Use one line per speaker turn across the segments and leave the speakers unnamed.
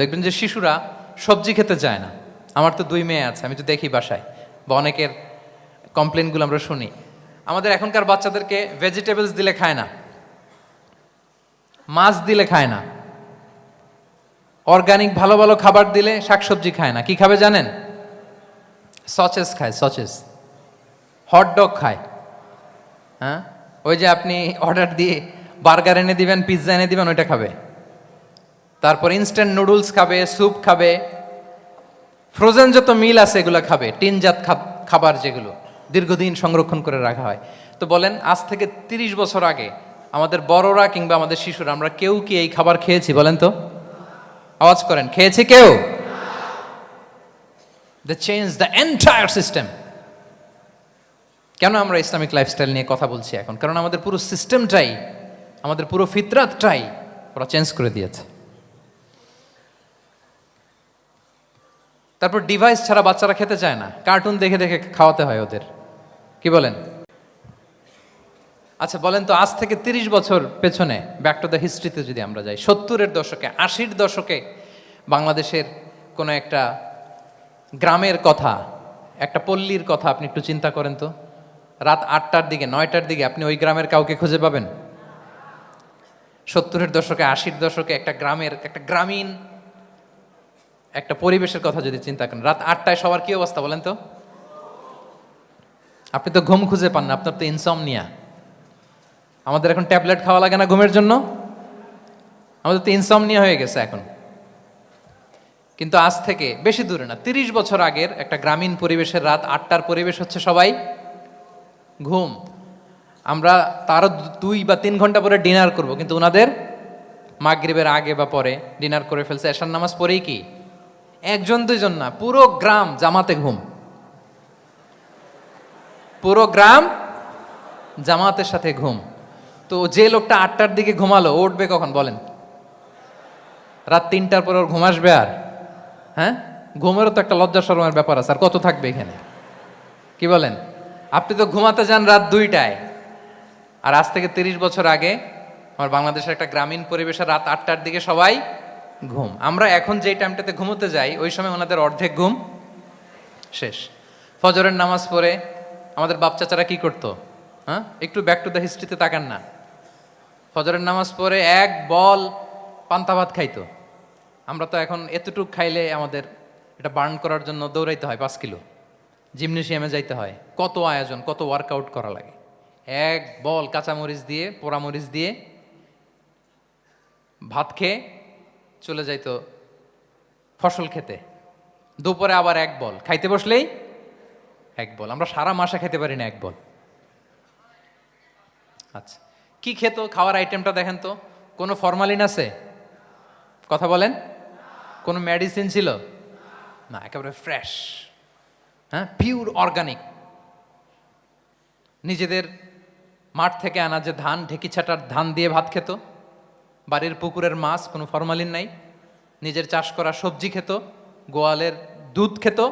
দেখবেন যে শিশুরা সবজি খেতে চায় না। আমার তো দুই মেয়ে আছে, আমি তো দেখি বাসায়। বা অনেকের কমপ্লেনগুলো আমরা শুনি। আমাদের এখনকার বাচ্চাদেরকে ভেজিটেবলস দিলে খায় না। মাছ দিলে খায় না। অর্গানিক ভালো ভালো খাবার দিলে শাকসবজি খায় না। কি খাবে জানেন? সচেস খায় সচেস হট ডগ খায়। হ্যাঁ? ওই যে আপনি অর্ডার দিয়ে বার্গার এনে দিবেন পিৎজা এনে দিবেন, ওইটা খাবে। তারপর ইনস্ট্যান্ট নুডলস খাবে স্যুপ খাবে ফ্রোজেন যত মিল আছে এগুলো খাবে টিনজাত খাব- খাবার যেগুলো দীর্ঘদিন সংরক্ষণ করে রাখা হয়। তো বলেন, আজ থেকে তিরিশ বছর আগে আমাদের বড়রা কিংবা আমাদের শিশুরা, আমরা কেউ কি এই খাবার খেয়েছি বলেন তো? আওয়াজ করেন, খেয়েছি কেউ? The change the entire system কেন আমরা ইসলামিক লাইফস্টাইল নিয়ে কথা বলছি এখন? কারণ আমাদের পুরো সিস্টেমটাই আমাদের পুরো ফিতরাতটাই ওরা চেঞ্জ করে দিয়েছে। তারপর ডিভাইস ছাড়া বাচ্চারা খেতে চায় না। কার্টুন দেখে দেখে খাওয়াতে হয় ওদের। কি বলেন? আচ্ছা বলেন তো, আজ থেকে তিরিশ বছর পেছনে ব্যাক টু দ্য হিস্ট্রিতে যদি আমরা যাই, সত্তরের দশকে, আশির দশকে বাংলাদেশের কোনো একটা গ্রামের কথা, একটা পল্লীর কথা আপনি একটু চিন্তা করেন তো। রাত আটটার দিকে, নয়টার দিকে আপনি ওই গ্রামের কাউকে খুঁজে পাবেন? সত্তরের দশকে, আশির দশকে একটা গ্রামের, একটা গ্রামীণ একটা পরিবেশের কথা যদি চিন্তা করেন, রাত আটটায় সবার কি অবস্থা বলেন তো? আপনি তো ঘুম খুঁজে পান না, আপনার তো ইনসমনিয়া আমাদের এখন ট্যাবলেট খাওয়া লাগে না ঘুমের জন্য? আমাদের তো ইনসমনিয়া হয়ে গেছে এখন। কিন্তু আজ থেকে বেশি দূরে না, তিরিশ বছর আগের একটা গ্রামীণ পরিবেশের রাত, আটটার পরিবেশ হচ্ছে সবাই ঘুম। আমরা তারও দুই বা তিন ঘণ্টা পরে ডিনার করব, কিন্তু ওনাদের মাগরিবের আগে বা পরে ডিনার করে ফেলছে। এশার নামাজ পরেই কি? একজন, দুইজন না, পুরো গ্রাম জামাতে ঘুম। পুরো গ্রাম জামাতের সাথে ঘুম। তো যে লোকটা আটটার দিকে ঘুমালো উঠবে কখন বলেন? রাত তিনটার পর ওর ঘুম আসবে আর? হ্যাঁ? ঘুমেরও তো একটা লজ্জা শরমের ব্যাপার আছে, আর কত থাকবে এখানে? কি বলেন? আপনি তো ঘুমাতে যান রাত দুইটায়। আর আজ থেকে তিরিশ বছর আগে, আমার বাংলাদেশের একটা গ্রামীণ পরিবেশে রাত আটটার দিকে সবাই ঘুম। আমরা এখন যেই টাইমটাতে ঘুমোতে যাই, ওই সময় ওনাদের অর্ধেক ঘুম শেষ। ফজরের নামাজ পড়ে আমাদের বাপ চাচারা কি করতো? হ্যাঁ? একটু ব্যাক টু দ্য হিস্ট্রিতে তাকান না। ফজরের নামাজ পড়ে এক বল পান্তা ভাত খাইতো। আমরা তো এখন এতটুক খাইলে আমাদের এটা বার্ন করার জন্য দৌড়াইতে হয় পাঁচ কিলো। জিমনেশিয়ামে যাইতে হয়। কত আয়োজন, কত ওয়ার্কআউট করা লাগে। এক বল কাঁচামরিচ দিয়ে, পোড়ামরিচ দিয়ে ভাত খেয়ে চলে যাইতো ফসল খেতে। দুপুরে আবার এক বল। খাইতে বসলেই এক বল। আমরা সারা মাসে খেতে পারি না এক বল। আচ্ছা কি খেত? খাওয়ার আইটেমটা দেখেন তো। কোনো ফরমালিন আছে? কথা বলেন। কোনো মেডিসিন ছিল? না, একেবারে ফ্রেশ হ্যাঁ পিওর অর্গানিক নিজেদের মাঠ থেকে আনা যে ধান, ঢেকি ছাটার ধান দিয়ে ভাত খেত। বাড়ির পুকুরের মাছ, কোনো ফরমালিন নাই। নিজের চাষ করা সবজি খেত, গোয়ালের দুধ খেত।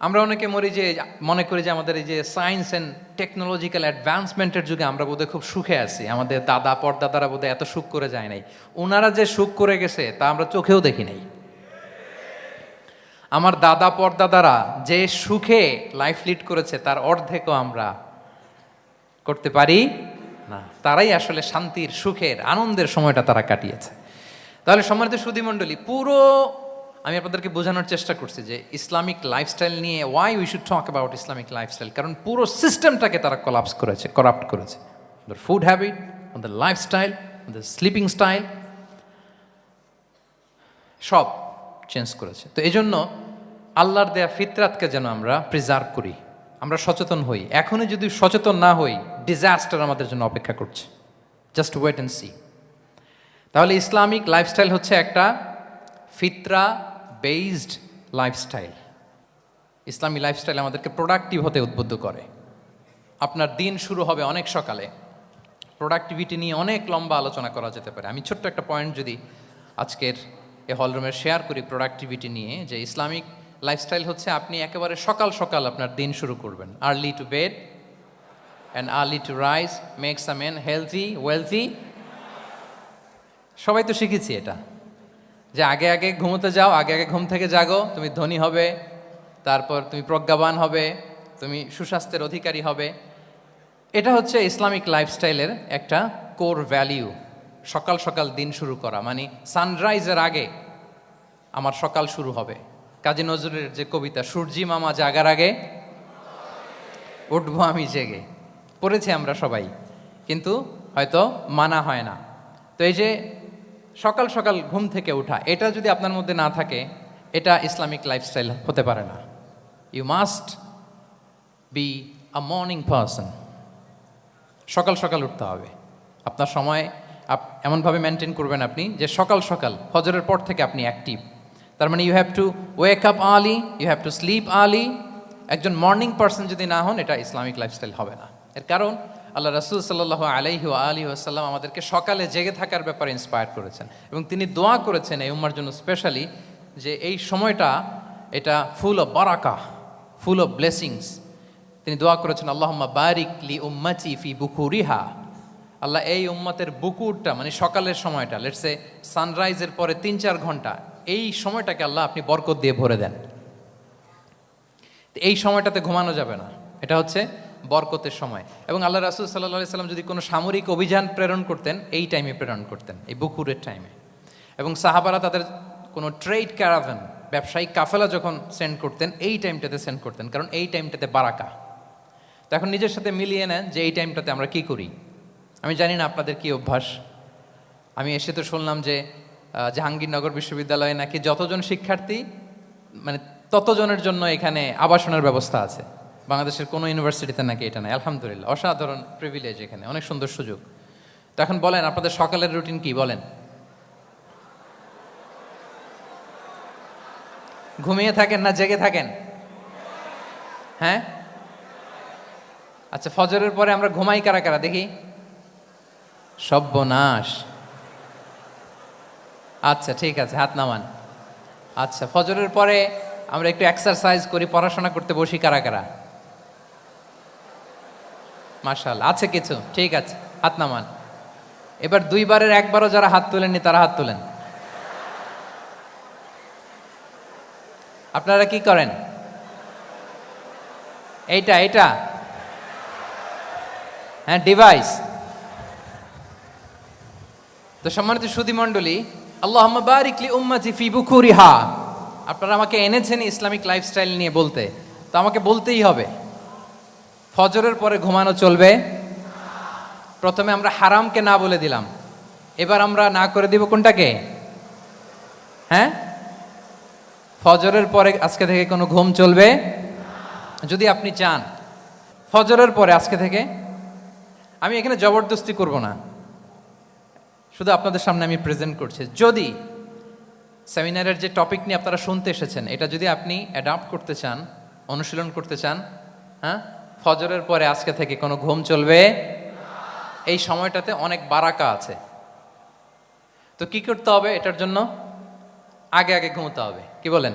আমরা অনেকে মরি যে, মনে করি যে আমাদের এই যে সায়েন্স অ্যান্ড টেকনোলজিক্যাল অ্যাডভান্সমেন্টের যুগে আমরা বোধহয় খুব সুখে আছি। আমাদের দাদা, পরদাদারা বোধহয় এত সুখ করে যায় নাই। ওনারা যে সুখ করে গেছে, তা আমরা চোখেও দেখি নাই। আমার দাদা, পরদাদারা যে সুখে লাইফ লিড করেছে, তার অর্ধেকও আমরা করতে পারি। না, তারাই আসলে শান্তির, সুখের, আনন্দের সময়টা তারা কাটিয়েছে। তাহলে সম্মানিত সুধীমণ্ডলী, পুরো, আমি আপনাদেরকে বোঝানোর চেষ্টা করছি যে ইসলামিক লাইফস্টাইল নিয়ে why we should talk about Islamic lifestyle কারণ পুরো সিস্টেমটাকে তারা কলাপস করেছে করাপ্ট করেছে। ওদের ফুড হ্যাবিট ওদের লাইফস্টাইল ওদের স্লিপিং স্টাইল সব চেঞ্জ করেছে। তো এই জন্য আল্লাহর দেয়া ফিতরাতকে যেন আমরা প্রিজার্ভ করি। আমরা সচেতন হই। এখনই যদি সচেতন না হই ডিজাস্টার আমাদের জন্য অপেক্ষা করছে। জাস্ট ওয়েট অ্যান্ড সি তাহলে ইসলামিক লাইফস্টাইল হচ্ছে একটা ফিতরা বেসড লাইফস্টাইল ইসলামী লাইফস্টাইল আমাদেরকে প্রোডাক্টিভ হতে উদ্বুদ্ধ করে। আপনার দিন শুরু হবে অনেক সকালে। প্রোডাক্টিভিটি নিয়ে অনেক লম্বা আলোচনা করা যেতে পারে। আমি ছোট্ট একটা পয়েন্ট যদি আজকের এ হলরুমে শেয়ার করি প্রোডাক্টিভিটি নিয়ে, যে ইসলামিক লাইফস্টাইল হচ্ছে আপনি একেবারে সকাল সকাল আপনার দিন শুরু করবেন। Early to bed and early to rise makes a man healthy wealthy সবাই তো শিখেছি এটা। যে আগে আগে ঘুমোতে যাও, আগে আগে ঘুম থেকে জাগো, তুমি ধনী হবে, তারপর তুমি প্রজ্ঞাবান হবে, তুমি সুস্বাস্থ্যের অধিকারী হবে। এটা হচ্ছে ইসলামিক লাইফস্টাইলের একটা কোর ভ্যালিউ সকাল সকাল দিন শুরু করা মানে সানরাইজের আগে আমার সকাল শুরু হবে। কাজী নজরুলের যে কবিতা, সূর্যি মামা জাগার আগে উঠবো আমি জেগে। পড়েছি আমরা সবাই, কিন্তু হয়তো মানা হয় না। তো এই যে সকাল সকাল ঘুম থেকে ওঠা এটা যদি আপনার মধ্যে না থাকে, এটা ইসলামিক লাইফস্টাইল হতে পারে না। You must be a morning person সকাল সকাল উঠতে হবে। আপনার সময় এমনভাবে মেনটেন করবেন আপনি যে সকাল সকাল, ফজরের পর থেকে আপনি অ্যাক্টিভ তার মানে you have to wake up early you have to sleep early একজন মর্নিং পার্সন যদি না হন, এটা ইসলামিক লাইফস্টাইল হবে না। এর কারণ, আল্লাহ রাসুল সাল্লাহ আলাইহি আলী আসাল্লাম আমাদেরকে সকালে জেগে থাকার ব্যাপারে ইন্সপায়ার করেছেন। এবং তিনি দোয়া করেছেন এই উম্মার জন্য স্পেশালি যে এই সময়টা, এটা ফুল অফ বারাকা ফুল অফ ব্লেসিংস তিনি দোয়া করেছেন, আল্লাহম্মা বারিক লি উম্মাচি ফি বুকুরিহা। আল্লাহ এই উম্মতের বুকুরটা মানে সকালের সময়টা লেটসে সানরাইজের পরে তিন চার ঘণ্টা এই সময়টাকে আল্লাহ আপনি বরকত দিয়ে ভরে দেন। এই সময়টাতে ঘুমানো যাবে না। এটা হচ্ছে বরকতের সময়। এবং আল্লাহ রাসুল সাল্লাহ সাল্লাম যদি কোনো সামরিক অভিযান প্রেরণ করতেন, এই টাইমে প্রেরণ করতেন, এই বুকুরের টাইমে এবং সাহাবারা তাদের কোনো ট্রেড ক্যারাভেন ব্যবসায়িক কাফেলা যখন সেন্ড করতেন, এই টাইমটাতে সেন্ড করতেন। কারণ এই টাইমটাতে বারাকা। তো এখন নিজের সাথে মিলিয়ে নেন যে এই টাইমটাতে আমরা কি করি। আমি জানি না আপনাদের কি অভ্যাস। আমি এসে তো শুনলাম যে জাহাঙ্গীরনগর বিশ্ববিদ্যালয়ে নাকি যতজন শিক্ষার্থী মানে ততজনের জন্য এখানে আবাসনের ব্যবস্থা আছে। বাংলাদেশের কোনো ইউনিভার্সিটিতে নাকি এটা নাই। আলহামদুলিল্লাহ, অসাধারণ প্রিভিলেজ এখানে, অনেক সুন্দর সুযোগ। তো এখন বলেন, আপনাদের সকালের রুটিন কি? বলেন। ঘুমিয়ে থাকেন না জেগে থাকেন? হ্যাঁ? আচ্ছা ফজরের পরে আমরা ঘুমাই কারা কারা? দেখি। সব্যনাশ আচ্ছা ঠিক আছে, হাত নামান। আচ্ছা ফজরের পরে আমরা একটু এক্সারসাইজ করি, পড়াশোনা করতে বসি কারা কারা? মার্শাল আছে কিছু, ঠিক আছে, হাত নামান। এবার দুইবারের একবারও যারা হাত তোলেননি, তারা হাত তোলেন। আপনারা কি করেন? এইটা এইটা। হ্যাঁ ডিভাইস তো সম্মানিত সুদী মণ্ডলী আল্লাহ আপনারা আমাকে এনেছেন ইসলামিক লাইফস্টাইল নিয়ে বলতে। তো আমাকে বলতেই হবে। ফজরের পরে ঘুমানো চলবে। প্রথমে আমরা হারামকে না বলে দিলাম। এবার আমরা না করে দিব কোনটাকে? হ্যাঁ? ফজরের পরে আজকে থেকে কোনো ঘুম চলবে? যদি আপনি চান। ফজরের পরে আজকে থেকে? আমি এখানে জবরদস্তি করব না। শুধু আপনাদের সামনে আমি প্রেজেন্ট করছি। যদি সেমিনারের যে টপিক নিয়ে আপনারা শুনতে এসেছেন, এটা যদি আপনি অ্যাডাপ্ট করতে চান, অনুশীলন করতে চান হ্যাঁ? ফজরের পরে আজকে থেকে কোনো ঘুম চলবে? এই সময়টাতে অনেক বারাকা আছে। তো কি করতে হবে এটার জন্য? আগে আগে ঘুমোতে হবে। কি বলেন?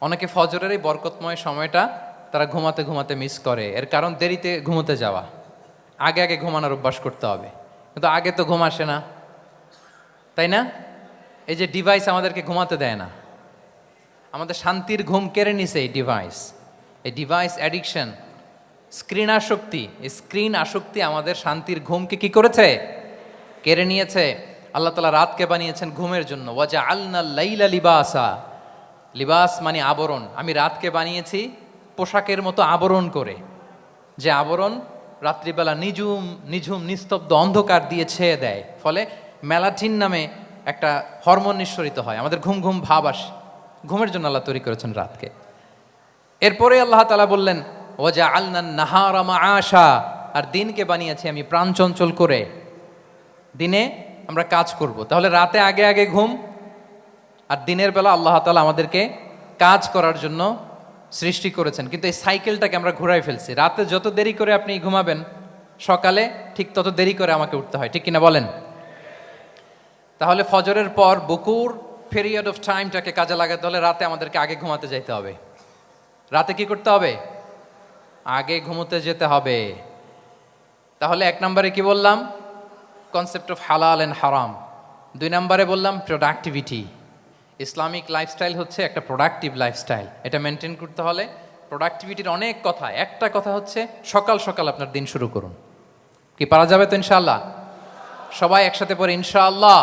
অনেকে ফজরের এই বরকতময় সময়টা তারা ঘুমাতে ঘুমাতে মিস করে। এর কারণ দেরিতে ঘুমোতে যাওয়া। আগে আগে ঘুমানোর অভ্যাস করতে হবে। কিন্তু আগে তো ঘুম আসে না। তাই না? এই যে ডিভাইস আমাদেরকে ঘুমাতে দেয় না। আমাদের শান্তির ঘুম কেড়ে নিছে এই ডিভাইস এই ডিভাইস অ্যাডিকশন স্ক্রিন আসক্তি, এই স্ক্রিন আসক্তি আমাদের শান্তির ঘুমকে কি করেছে? কেড়ে নিয়েছে। আল্লাহ তালা রাতকে বানিয়েছেন ঘুমের জন্য। ওয়াজা আলনা লাইলা লিবাসা। লিবাস মানে আবরণ। আমি রাতকে বানিয়েছি পোশাকের মতো আবরণ করে। যে আবরণ রাত্রিবেলা নিঝুম নিঝুম, নিস্তব্ধ অন্ধকার দিয়ে ছেয়ে দেয়। ফলে মেলাটিন নামে একটা হরমোন নিঃসরিত হয়। আমাদের ঘুম ঘুম, ভাব আসে। ঘুমের জন্য আল্লাহ তৈরি করেছেন রাতকে। এরপরে আল্লাহ তালা বললেন ওজা আলনান নাহারামা আশা আর দিনকে বানিয়েছি আমি প্রাণ চঞ্চল করে। দিনে আমরা কাজ করব। তাহলে রাতে আগে আগে ঘুম, আর দিনের বেলা আল্লাহ তালা আমাদেরকে কাজ করার জন্য সৃষ্টি করেছেন, কিন্তু এই সাইকেলটাকে আমরা ঘুরাই ফেলছি। রাতে যত দেরি করে আপনি ঘুমাবেন, সকালে ঠিক তত দেরি করে আমাকে উঠতে হয়। ঠিক কিনা বলেন? তাহলে ফজরের পর বকুর পিরিয়ড অফ টাইমটাকে কাজে লাগাতে হলে রাতে আমাদেরকে আগে ঘুমাতে যাইতে হবে। রাতে কি করতে হবে? আগে ঘুমোতে যেতে হবে। তাহলে এক নম্বরে কি বললাম? কনসেপ্ট অফ হালাল অ্যান্ড হারাম দুই নম্বরে বললাম প্রোডাক্টিভিটি ইসলামিক লাইফস্টাইল হচ্ছে একটা প্রোডাক্টিভ লাইফস্টাইল এটা মেনটেন করতে হলে প্রোডাক্টিভিটির অনেক কথা। একটা কথা হচ্ছে সকাল সকাল আপনার দিন শুরু করুন। কি পারা যাবে তো ইনশাআল্লাহ? সবাই একসাথে পরে ইনশাআল্লাহ।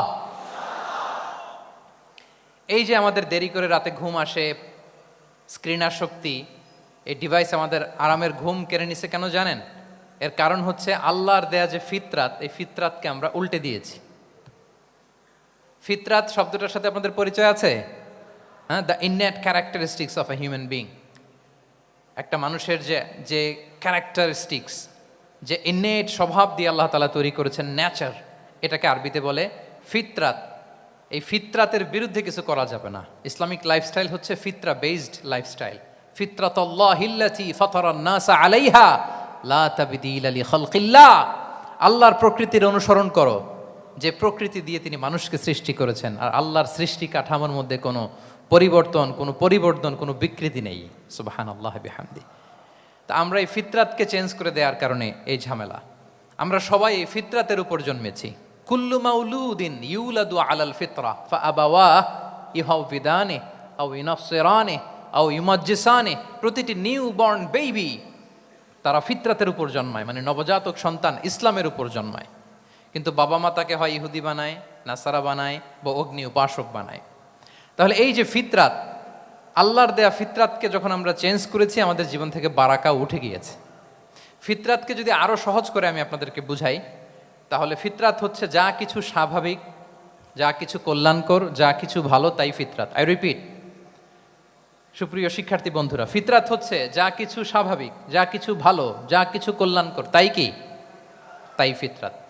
এই যে আমাদের দেরি করে রাতে ঘুম আসে স্ক্রিনার শক্তি, এই ডিভাইস আমাদের আরামের ঘুম কেড়ে নিছে কেন জানেন? এর কারণ হচ্ছে আল্লাহর দেয়া যে ফিতরাত, এই ফিতরাতকে আমরা উল্টে দিয়েছি। ফিতরাত শব্দটার সাথে আপনাদের পরিচয় আছে? হ্যাঁ the innate characteristics of a human being একটা মানুষের যে যে ক্যারেক্টারিস্টিক্স যে ইননেট স্বভাব দিয়ে আল্লাহ তালা তৈরি করেছেন ন্যাচার এটাকে আরবিতে বলে ফিতরাত। এই ফিতরাতের বিরুদ্ধে কিছু করা যাবে না। ইসলামিক লাইফস্টাইল হচ্ছে ফিতরা বেসড লাইফস্টাইল ফিতরাত হিল্লাতি ফতরান্নাসা আলাইহা লা আলি আল্লাহর প্রকৃতির অনুসরণ করো। যে প্রকৃতি দিয়ে তিনি মানুষকে সৃষ্টি করেছেন, আর আল্লাহর সৃষ্টি কাঠামোর মধ্যে কোনো পরিবর্তন কোনো পরিবর্তন, কোনো বিকৃতি নেই। সুবাহান আল্লাহ বিহামদি। তা আমরা এই ফিতরাতকে চেঞ্জ করে দেওয়ার কারণে এই ঝামেলা। আমরা সবাই এই ফিতরাতের উপর জন্মেছি। কুল্লু মাউলুদিন ইউলাদু আলাল ফিতরা ফা আবাওয়া ইহাউ বিদানে, আও ইনফসেরানে আউ ইমাজ্জিসানে প্রতিটি নিউ বর্ন বেবি তারা ফিতরাতের উপর জন্মায় মানে নবজাতক সন্তান ইসলামের উপর জন্মায়। কিন্তু বাবা মা তাকে হয় ইহুদি বানায়, নাসারা বানায় বা অগ্নি উপাসক বানায়। তাহলে এই যে ফিতরাত, আল্লাহর দেয়া ফিতরাতকে যখন আমরা চেঞ্জ করেছি, আমাদের জীবন থেকে বারাকা উঠে গিয়েছে। ফিতরাতকে যদি আরও সহজ করে আমি আপনাদেরকে বুঝাই, তাহলে ফিতরাত হচ্ছে যা কিছু স্বাভাবিক, যা কিছু কল্যাণকর, যা কিছু ভালো, তাই ফিতরাত। আই রিপিট সুপ্রিয় শিক্ষার্থী বন্ধুরা, ফিতরাত হচ্ছে যা কিছু স্বাভাবিক, যা কিছু ভালো, যা কিছু কল্যাণকর, তাই কি? তাই ফিতরাত।